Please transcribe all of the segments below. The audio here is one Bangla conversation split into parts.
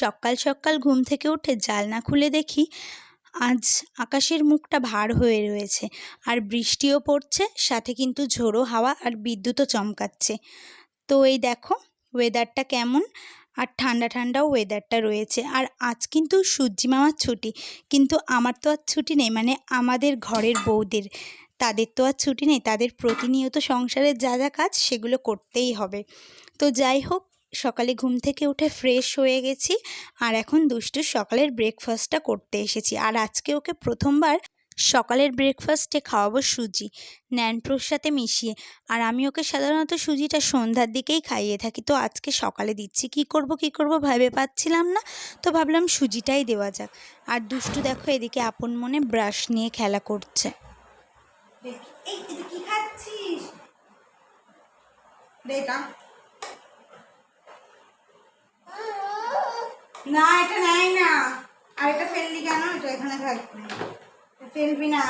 সকাল সকাল ঘুম থেকে উঠে জানলা খুলে দেখি আজ আকাশের মুখটা ভার হয়ে রয়েছে আর বৃষ্টিও পড়ছে, সাথে কিন্তু ঝোড়ো হাওয়া আর বিদ্যুৎও চমকাচ্ছে। তো এই দেখো ওয়েদারটা কেমন? আর ঠান্ডা ঠান্ডাও ওয়েদারটা রয়েছে। আর আজ কিন্তু সূর্যি মামার ছুটি, কিন্তু আমার তো আর ছুটি নেই মানে আমাদের ঘরের বউদের। তাদের তো আর ছুটি নেই, তাদের প্রতিনিয়ত সংসারের যা যা কাজ সেগুলো করতেই হবে। তো যাই হোক সকালে ঘুম থেকে উঠে ফ্রেশ হয়ে গেছি আর এখন দুষ্টু সকালের ব্রেকফাস্টটা করতে এসেছি। আর আজকে ওকে প্রথমবার সকালের ব্রেকফাস্টে খাওয়াবো সুজি, ন্যানপ্রোর সাথে মিশিয়ে। আর আমি ওকে সাধারণত সুজিটা সন্ধ্যার দিকেই খাইয়ে থাকি। তো আজকে সকালে দিচ্ছি। কি করব কি করব ভেবে পাচ্ছিলাম না। তো ভাবলাম সুজিটাই দেওয়া যাক। আর দুষ্টু দেখো এদিকে আপন মনে ব্রাশ নিয়ে খেলা করছে। কি খাচ্ছিস? না এটা নেয় না। আর এটা ফেললি কেন? এটা এখানে থাকবে ফেলবি না।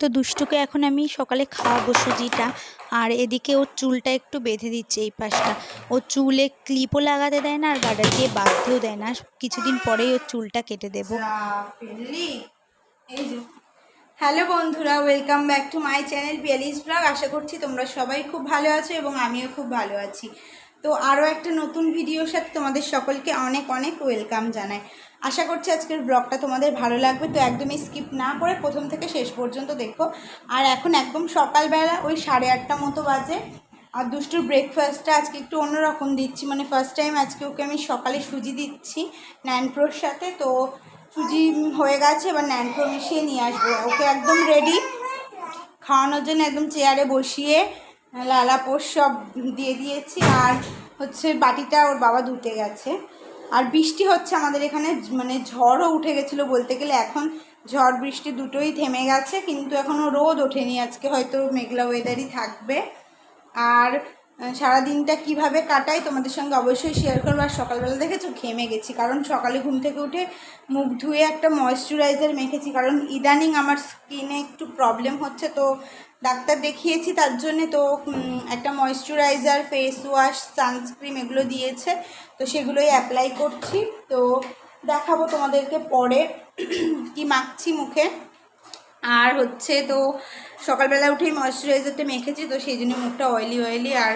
তো দুষ্টুকে এখন আমি সকালে খাওয়াবো সুজিটা। আর এদিকে ওর চুলটা একটু বেঁধে দিচ্ছে এই পাশটা। ও চুলে ক্লিপও লাগাতে দেয় না আর গার্ডার দিয়ে বাঁধতেও দেয় না। কিছুদিন পরেই ওর চুলটা কেটে দেবো। এই হ্যালো বন্ধুরা welcome back to my channel Piyali's blog আশা করছি তোমরা সবাই খুব ভালো আছো এবং আমিও খুব ভালো আছি। তো আরও একটা নতুন ভিডিওর সাথে তোমাদের সকলকে অনেক অনেক ওয়েলকাম জানাই। আশা করছি আজকের ব্লগটা তোমাদের ভালো লাগবে। তো একদমই স্কিপ না করে প্রথম থেকে শেষ পর্যন্ত দেখো। আর এখন একদম সকালবেলা ওই সাড়ে আটটা মতো বাজে। আর দুষ্টুর ব্রেকফাস্টটা আজকে একটু অন্যরকম দিচ্ছি। মানে ফার্স্ট টাইম আজকে ওকে আমি সকালে সুজি দিচ্ছি ন্যানপ্রোর সাথে। তো সুজি হয়ে গেছে, এবার ন্যানপ্রো মিশিয়ে নিয়ে আসব। ওকে একদম রেডি খাওয়ানোর জন্য একদম চেয়ারে বসিয়ে লালা পোষ সব দিয়ে দিয়েছি, আর হচ্ছে বাটিটা ওর বাবা ধুতে গেছে। আর বৃষ্টি হচ্ছে আমাদের এখানে মানে ঝড়ও উঠে গেছিল বলতে গেলে। এখন ঝড় বৃষ্টি দুটোই থেমে গেছে, কিন্তু এখনও রোদ ওঠেনি। আজকে হয়তো মেঘলা ওয়েদারই থাকবে। আর আহ, সারাদিনটা কীভাবে কাটাই তোমাদের সঙ্গে অবশ্যই শেয়ার করব। আর সকালবেলা দেখেছ ঘেমে গেছি। কারণ সকালে ঘুম থেকে উঠে মুখ ধুয়ে একটা ময়শ্চারাইজার মেখেছি। কারণ ইদানিং আমার স্কিনে একটু প্রবলেম হচ্ছে। তো ডাক্তার দেখিয়েছি তার জন্যে। তো একটা ময়শ্চারাইজার ফেস ওয়াশ সানস্ক্রিন এগুলো দিয়েছে। তো সেগুলোই অ্যাপ্লাই করছি। তো দেখাবো তোমাদেরকে পরে কি মাখছি মুখে। আর হচ্ছে তো সকালবেলা উঠেই ময়শ্চারাইজারটা মেখেছি তো সেই জন্য মুখটা অয়েলি অয়েলি আর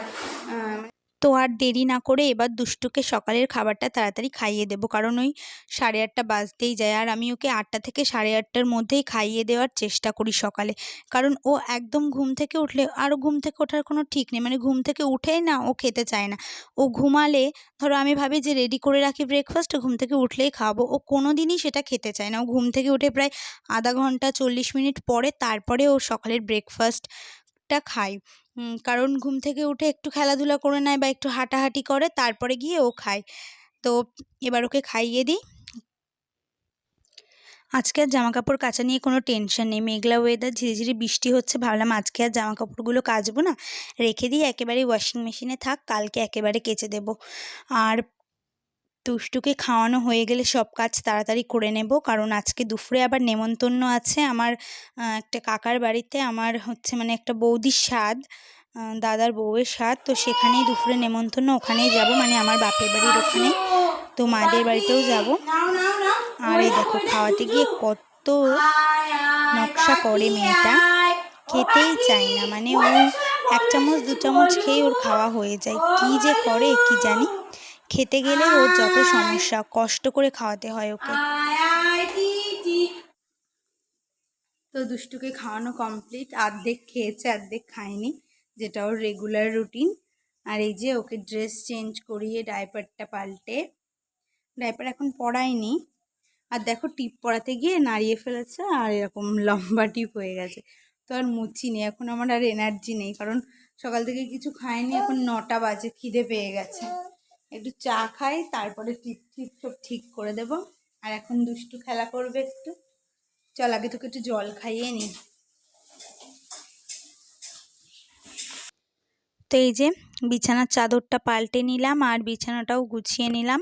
আহ, তো আর দেরি না করে এবার দুষ্টুকে সকালের খাবারটা তাড়াতাড়ি খাইয়ে দেবো। কারণ ওই সাড়ে আটটা বাজতেই যায় আর আমি ওকে আটটা থেকে সাড়ে আটটার মধ্যেই খাইয়ে দেওয়ার চেষ্টা করি সকালে। কারণ ও একদম ঘুম থেকে উঠলে আরও ঘুম থেকে ওঠার কোনো ঠিক নেই। মানে ঘুম থেকে উঠেই না ও খেতে চায় না। ও ঘুমালে ধরো আমি ভাবি যে রেডি করে রাখি ব্রেকফাস্ট ঘুম থেকে উঠলেই খাব ও কোনো দিনই সেটা খেতে চায় না। ও ঘুম থেকে উঠে প্রায় আধা ঘণ্টা চল্লিশ মিনিট পরে তারপরে ও সকালের ব্রেকফাস্টটা খায়। উম, কারণ ঘুম থেকে উঠে একটু খেলাধুলা করে নেয় বা একটু হাঁটাহাঁটি করে, তারপরে গিয়ে ও খায়। তো এবার ওকে খাইয়ে দিই। আজকে আর জামা কাপড় কাচা নিয়ে কোনো টেনশন নেই। মেঘলা ওয়েদার ঝিরিঝিরি বৃষ্টি হচ্ছে, ভাবলাম আজকে আর জামা কাপড়গুলো কাচবো না। রেখে দিই একেবারে ওয়াশিং মেশিনে থাক, কালকে একেবারে কেচে দেব। আর দুষ্টুকে খাওয়ানো হয়ে গেলে সব কাজ তাড়াতাড়ি করে নেব। কারণ আজকে দুপুরে আবার নেমন্তন্ন আছে। আমার একটা কাকার বাড়িতে আমার হচ্ছে মানে একটা বৌদির স্বাদ দাদার বউয়ের স্বাদ। তো সেখানেই দুপুরে নেমন্তন্ন, ওখানেই যাব। মানে আমার বাপের বাড়ির ওখানে। তো মাদের বাড়িতেও যাব। আর এই দেখো, খাওয়াতে গিয়ে কত নকশা করে মেয়েটা। খেতেই চায় না। মানে ও এক চামচ, দু চামচ খেয়ে ওর খাওয়া হয়ে যায়। কি যে করে, কি জানি। খেতে গেলে ওর যত সমস্যা, কষ্ট করে খাওয়াতে হয় ওকে। তো দুষ্টুকে খাওয়ানো কমপ্লিট অর্ধেক খেয়েছে অর্ধেক খায়নি, যেটা ওর রেগুলার রুটিন আর এই যে ওকে ড্রেস চেঞ্জ করিয়ে ডাইপারটা পাল্টে। ডাইপার এখন পরায়নি। আর দেখো টিপ পরাতে গিয়ে নাড়িয়ে ফেলেছে আর এরকম লম্বা টিপ হয়ে গেছে। তো আর মুচি নেই, এখন আমার আর এনার্জি নেই, কারণ সকাল থেকে কিছু খাইনি এখন নটা বাজে, খিদে পেয়ে গেছে। একটু চা খাই, তারপরে টিপ টিপ সব ঠিক করে দেব। আর এখন দুষ্টু খেলা করবে একটু। চল, আগে তোকে একটু জল খাইয়ে নি। তো এই যে বিছানার চাদরটা পাল্টে নিলাম আর বিছানাটাও গুছিয়ে নিলাম।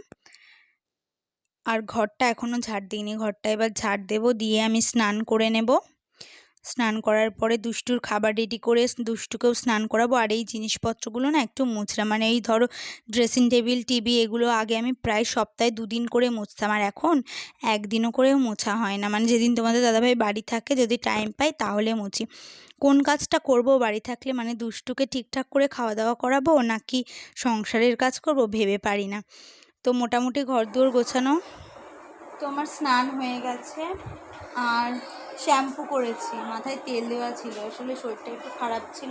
আর ঘরটা এখনও ঝাড় দিইনি, ঘরটা এবার ঝাড় দেব, দিয়ে আমি স্নান করে নেব। স্নান করার পরে দুষ্টুর খাবার রেডি করে দুষ্টুকেও স্নান করাবো। আর এই জিনিসপত্রগুলো না একটু মুছলাম। মানে এই ধরো ড্রেসিং টেবিল টিভি এগুলো আগে আমি প্রায় সপ্তাহে দুদিন করে মুছতাম। আর এখন একদিনও করেও মোছা হয় না। মানে যেদিন তোমাদের দাদাভাই বাড়ি থাকে, যদি টাইম পাই তাহলে মুছি। কোন কাজটা করব? বাড়ি থাকলে মানে দুষ্টুকে ঠিকঠাক করে খাওয়া দাওয়া করাবো নাকি সংসারের কাজ করব ভেবে পারি না। তো মোটামুটি ঘর দুয়ার গোছানো। তো আমার স্নান হয়ে গেছে। আর শ্যাম্পু করেছি, মাথায় তেল দেওয়া ছিল, আসলে শরীরটা একটু খারাপ ছিল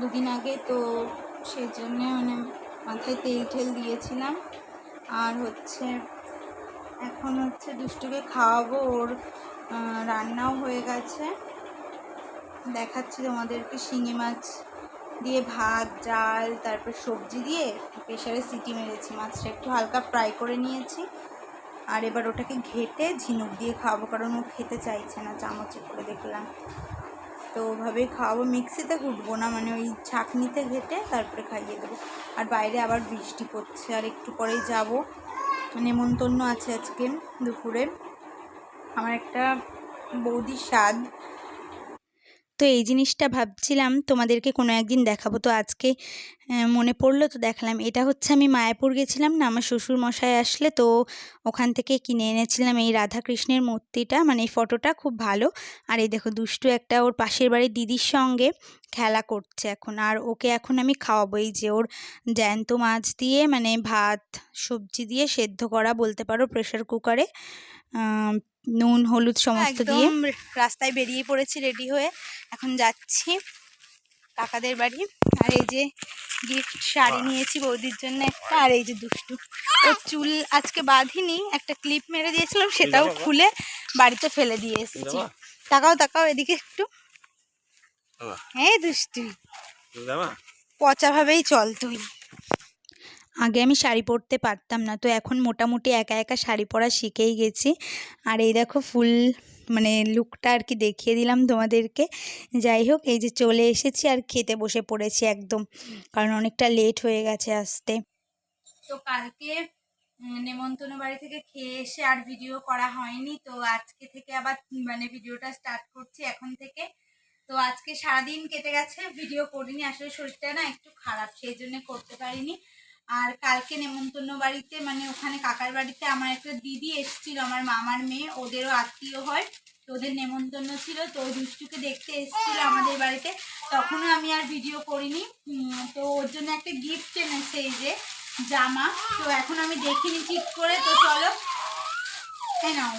দুদিন আগে, তো সেই জন্য মানে মাথায় তেল টেল দিয়েছিলাম। আর হচ্ছে, এখন হচ্ছে দুষ্টুকে খাওয়াবো, ওর রান্নাও হয়ে গেছে। দেখাচ্ছি তোমাদেরকে শিঙি মাছ দিয়ে ভাত, ডাল, তারপর সবজি দিয়ে প্রেশারে সিটি মেরেছি, মাছটা একটু হালকা ফ্রাই করে নিয়েছি। আর এবার ওটাকে ঘেটে ঝিনুক দিয়ে খাওয়াবো, কারণ ও খেতে চাইছে না, চামচে করে দেখলাম। তো ওভাবে খাওয়াবো, মিক্সিতে ঘুটবো না মানে ওই ছাঁকনিতে ঘেটে তারপরে খাইয়ে দেবো। আর বাইরে আবার বৃষ্টি পড়ছে, আর একটু পরেই যাব। নেমন্তন্ন আছে আজকে দুপুরে। আমার একটা বৌদির স্বাদ। তো এই জিনিসটা ভাবছিলাম তোমাদেরকে কোনো একদিন দেখাবো। তো আজকে মনে পড়ল তো দেখালাম। এটা হচ্ছে আমি মায়াপুর গেছিলাম না, আমার শ্বশুর মশাই আসলে তো ওখান থেকে কিনে এনেছিলাম এই রাধাকৃষ্ণের মূর্তিটা। মানে এই ফটোটা খুব ভালো। আর এই দেখো দুষ্টু একটা ওর পাশের বাড়ির দিদির সঙ্গে খেলা করছে এখন। আর ওকে এখন আমি খাওয়াবো। এই যে ওর জ্যান্ত মাছ দিয়ে মানে ভাত, সবজি দিয়ে সেদ্ধ করা বলতে পারো প্রেশার কুকারে। নুন হলুদ সমস্ত দিয়ে। রাস্তায় বেরিয়ে পড়েছি রেডি হয়ে। এখন যাচ্ছি কাকাদের বাড়ি। আর এই যে গিফট শাড়ি নিয়েছি বৌদির জন্য একটা আর এই যে দুষ্টু। ও চুল আজকে বাঁধিনি একটা ক্লিপ মেরে দিয়েছিলাম সেটাও খুলে বাড়িতে ফেলে দিয়ে এসেছি। তাকাও তাকাও এদিকে একটু। বাবা। হ্যাঁ দুষ্টু। পচা ভাবেই চল তুই। আগে আমি শাড়ি পরতে পারতাম না। তো এখন মোটামুটি একা একা শাড়ি পরা শিখেই গেছি। আর এই দেখো ফুল মানে লুকটা আর কি দেখিয়ে দিলাম তোমাদেরকে। যাই হোক, এই যে চলে এসেছি আর খেতে বসে পড়েছি একদম, কারণ অনেকটা লেট হয়ে গেছে আসতে। তো কালকে নেমন্তন্ন বাড়ি থেকে খেয়ে এসে আর ভিডিও করা হয়নি। তো আজকে থেকে আবার মানে ভিডিওটা স্টার্ট করছি এখন থেকে। তো আজকে সারাদিন কেটে গেছে ভিডিও করিনি। আসলে শরীরটা না একটু খারাপ, সেই জন্য করতে পারিনি। আর কালকে নেমন্তন্ন বাড়িতে মানে ওখানে কাকার বাড়িতে আমার একটা দিদি এসেছিল, আমার মামার মেয়ে, ওদেরও আত্মীয় হয়, তো ওদের নেমন্তন্ন ছিল, তো দুষ্টুকে দেখতে এসেছিল আমাদের বাড়িতে। তখনও আমি আর ভিডিও করিনি তো ওর জন্য একটা গিফট এনেছে এই যে জামা, তো এখন আমি দেখিনি ঠিক করে, তো চলো নাও।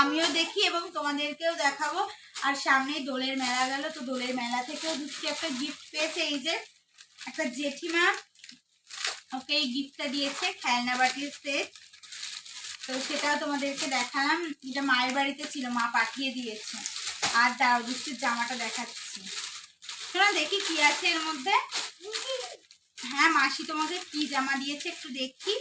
আমিও দেখি এবং তোমাদেরকেও দেখাবো। আর সামনেই দোলের মেলা গেল, তো দোলের মেলা থেকেও দুষ্টু একটা গিফট পেয়েছে, এই যে একটা জেঠিমা ওকে এই গিফটটা দিয়েছে খেলনা বাটির সেট। তো সেটাও তোমাদেরকে দেখালাম। এটা মায়ের বাড়িতে ছিল, মা পাঠিয়ে দিয়েছে। আর দাও দুষ্টুর জামাটা দেখাচ্ছি। শোনা, দেখি কি আছে এর মধ্যে। হ্যাঁ মাসি তোমাকে কি জামা দিয়েছে একটু দেখি।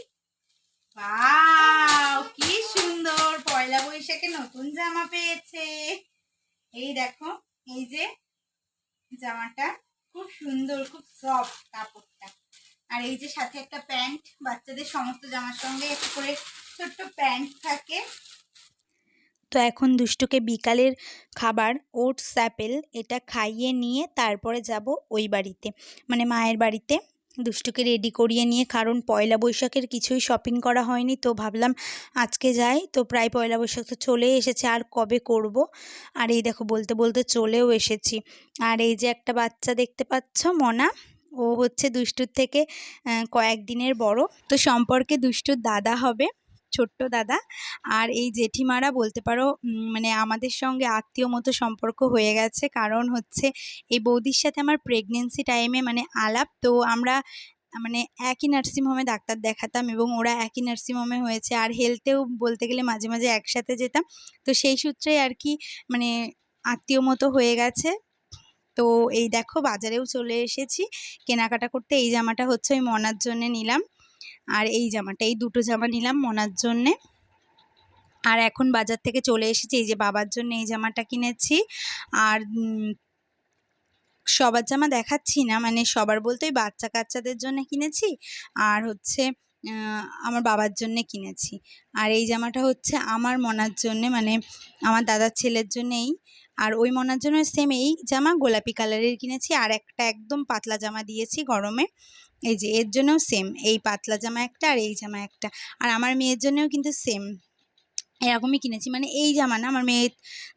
কি সুন্দর! পয়লা বৈশাখে নতুন জামা পেয়েছে। এই দেখো, এই যে জামাটা। খুব সুন্দর, খুব সফট কাপড়টা। আর এই যে সাথে একটা প্যান্ট, বাচ্চাদের সমস্ত জামার সঙ্গে একটু করে ছোট্ট প্যান্ট থাকে। তো এখন দুষ্টুকে বিকালের খাবার, ওটস, অ্যাপেল এটা খাইয়ে নিয়ে তারপরে যাব ওই বাড়িতে। মানে মায়ের বাড়িতে। দুষ্টুকে রেডি করিয়ে নিয়ে, কারণ পয়লা বৈশাখের কিছুই শপিং করা হয়নি, তো ভাবলাম আজকে যাই। তো প্রায় পয়লা বৈশাখ তো চলে এসেছে, আর কবে করব? আর এই দেখো, বলতে বলতে চলেও এসেছি। আর এই যে একটা বাচ্চা দেখতে পাচ্ছ, মনা? ও হচ্ছে দুষ্টুর থেকে কয়েকদিনের বড়। তো সম্পর্কে দুষ্টুর দাদা হবে, ছোট্ট দাদা। আর এই জেঠিমারা বলতে পারো মানে আমাদের সঙ্গে আত্মীয় মতো সম্পর্ক হয়ে গেছে। কারণ হচ্ছে এই বৌদির সাথে আমার প্রেগনেন্সি টাইমে মানে আলাপ, তো আমরা মানে একই নার্সিংহোমে ডাক্তার দেখাতাম এবং ওরা একই নার্সিংহোমে হয়েছে। আর হেলথেও বলতে গেলে মাঝে মাঝে একসাথে যেতাম। তো সেই সূত্রে আর কি মানে আত্মীয় মতো হয়ে গেছে। তো এই দেখো বাজারেও চলে এসেছি। কেনাকাটা করতে এই জামাটা হচ্ছে ওই মনার জন্যে নিলাম। আর এই জামাটা, এই দুটো জামা নিলাম মনার জন্যে। আর এখন বাজার থেকে চলে এসেছি, এই যে বাবার জন্য এই জামাটা কিনেছি। আর সবার জামা দেখাচ্ছি না মানে সবার বলতে ওই বাচ্চা কাচ্চাদের জন্য কিনেছি আর হচ্ছে আমার বাবার জন্যে কিনেছি। আর এই জামাটা হচ্ছে আমার মনার জন্যে মানে আমার দাদার ছেলের জন্যেই। আর ওই মনার জন্য সেম এই জামা, গোলাপি কালারের কিনেছি। আর একটা একদম পাতলা জামা দিয়েছি গরমে। এই যে, এর জন্যও সেম এই পাতলা জামা একটা আর এই জামা একটা। আর আমার মেয়ের জন্যও কিন্তু সেম এরকমই কিনেছি। মানে এই জামা না, আমার মেয়ের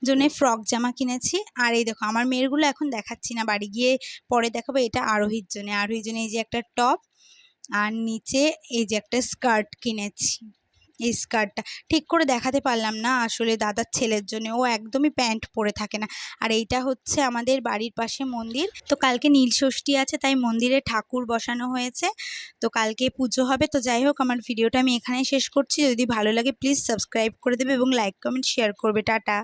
জন্য ফ্রক জামা কিনেছি। আর এই দেখো, আমার মেয়েরগুলো এখন দেখাচ্ছি না। বাড়ি গিয়ে পরে দেখাবো। এটা আরোহীর জন্য। আরোহীর জন্য এই যে একটা টপ আর নিচে এই যে একটা স্কার্ট কিনেছি। এই স্কার্টটা ঠিক করে দেখাতে পারলাম না আসলে দাদার ছেলের জন্য। ও একদমই প্যান্ট পরে থাকে না। আর এইটা হচ্ছে আমাদের বাড়ির পাশে মন্দির। তো কালকে নীল ষষ্ঠী আছে, তাই মন্দিরে ঠাকুর বসানো হয়েছে। তো কালকে পুজো হবে। তো যাই হোক, আমার ভিডিওটা আমি এখানে শেষ করছি। যদি ভালো লাগে প্লিজ সাবস্ক্রাইব করে দেবে এবং লাইক কমেন্ট শেয়ার করবে। টাটা।